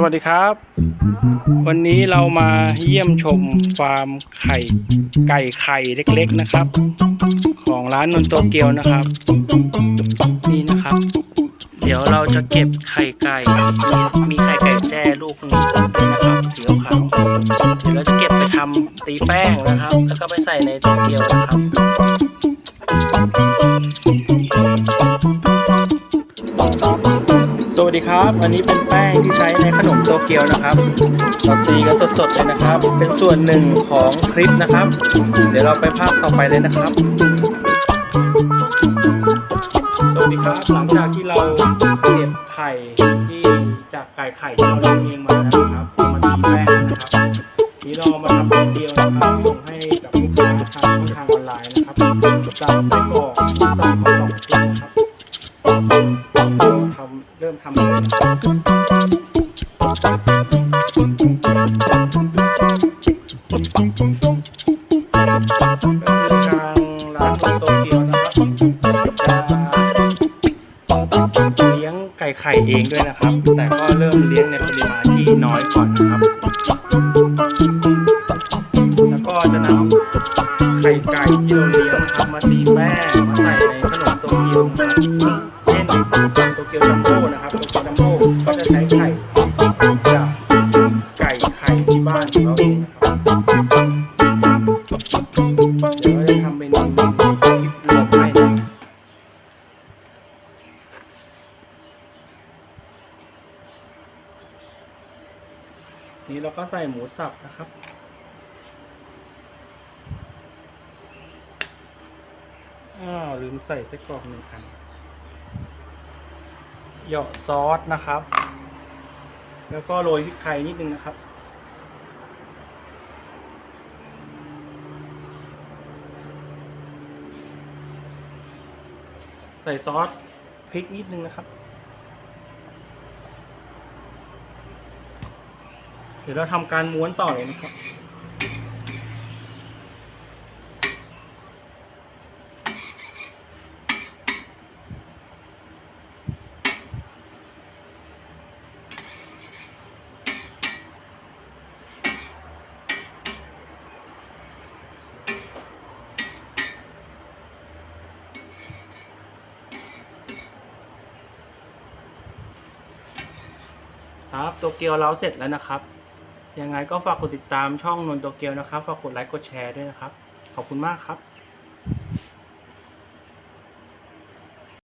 สวัสดีครับ วันนี้เรามาเยี่ยมชมฟาร์มไข่ไก่ไข่เล็กๆนะครับ ของร้านนนโตเกียวนะครับ นี่นะครับ เดี๋ยวเราจะเก็บไข่ไก่ มีไข่ไก่แจ้ลูกหนึงนี่นะครับสีขาวๆเดี๋ยวเราจะเก็บไปทำตีแป้งนะครับ แล้วก็ไปใส่ในโตเกียวนะครับ วัสดีครับ อันนี้เป็นแป้งที่ใช้ในขนมโตเกียวนะครับเราตีกันสดๆเลยนะครับ เป็นส่วนหนึ่งของคลิปนะครับ เดี๋ยวเราไปภาพต่อไปเลยนะครับ สวัสดีครับ หลังจากที่เราเก็บไข่ที่จากไก่ไข่ที่เราเลี้ยงเองมานะครับเอามาตีแป้งนะครับนี่เรามาทำโตเกียวนะครับส่งให้กับลูกค้าทางช่องทางออนไลน์นะครับสั่งไส้กรอกสั่งมาสองกิโเริ่มทำเลยนะครับก็คือทางร้านโตเกียวนะครับจะเลี้ยงไก่ไข่เองด้วยนะครับ แต่ก็เริ่มเลี้ยงในปริมาณที่น้อยก่อนนะครับ แล้วก็จะนำไข่ไก่ที่เราเลี้ยงนะครับมาตีแป้งมาใส่ในขนมโตเกียวนะครับ เช่นโตเกียวจัมโบ้นะครับโตเกียวจัมโบ้ก็จะใช้ไข่จากไก่ไข่ที่บ้านของเราเองนะครับเดี๋ยวเราจะทำเป็นคลิปรวมให้นะนี่เราก็ใส่หมูสับนะครับอ้าวลืมใส่ไส้กรอกหนึ่งอัน เหยาะซอสนะครับ แล้วก็โรยพริกไทยนิดนึงนะครับ ใส่ซอสพริกนิดนึงนะครับ เดี๋ยวเราทำการม้วนต่อเลยนะครับ ครับโตเกียวเราเสร็จแล้วนะครับ ยังไงก็ฝากกดติดตามช่องนนโตเกียวนะครับ ฝากกดไลค์กดแชร์ด้วยนะครับ ขอบคุณมากครับ